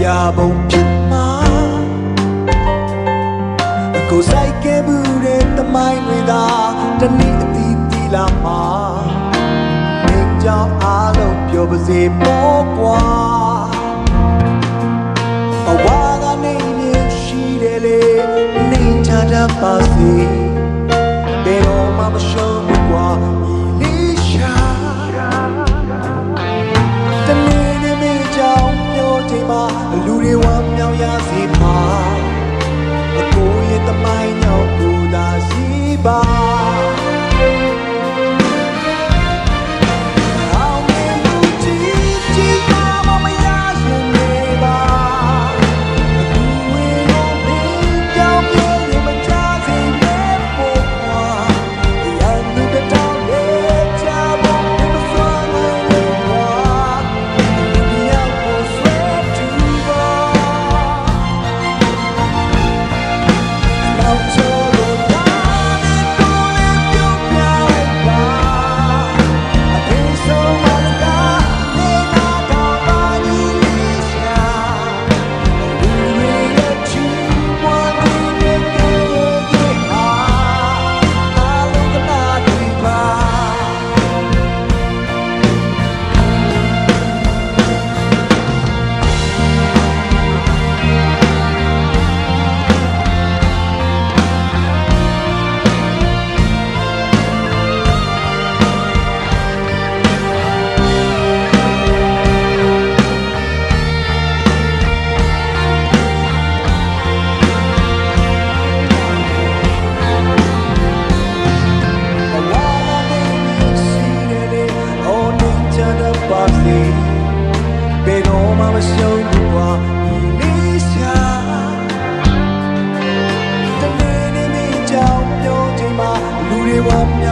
ပြပုံဖြစ်မှာအကိုဆိုင်ခဲ့ဘူးတဲ့တမိုင်းတွေသာတနည်းအတီးတီလာမှာနေကြောင်အားလုံးပြောပါစေပေါ့ကွာ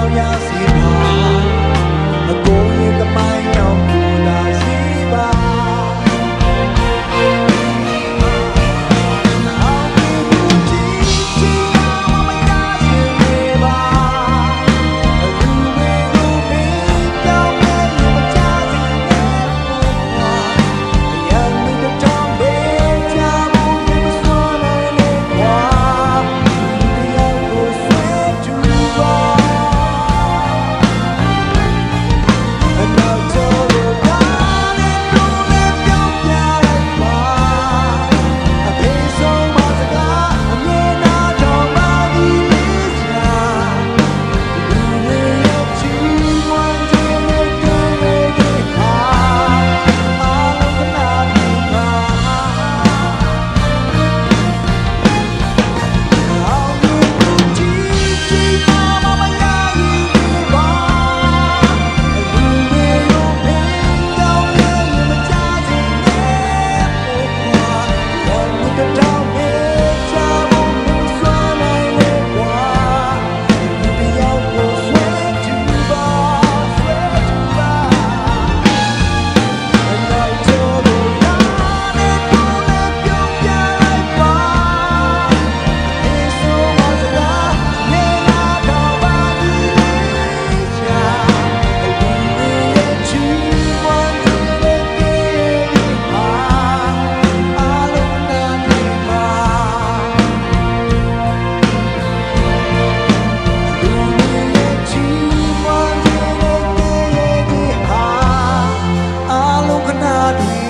soñas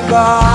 God.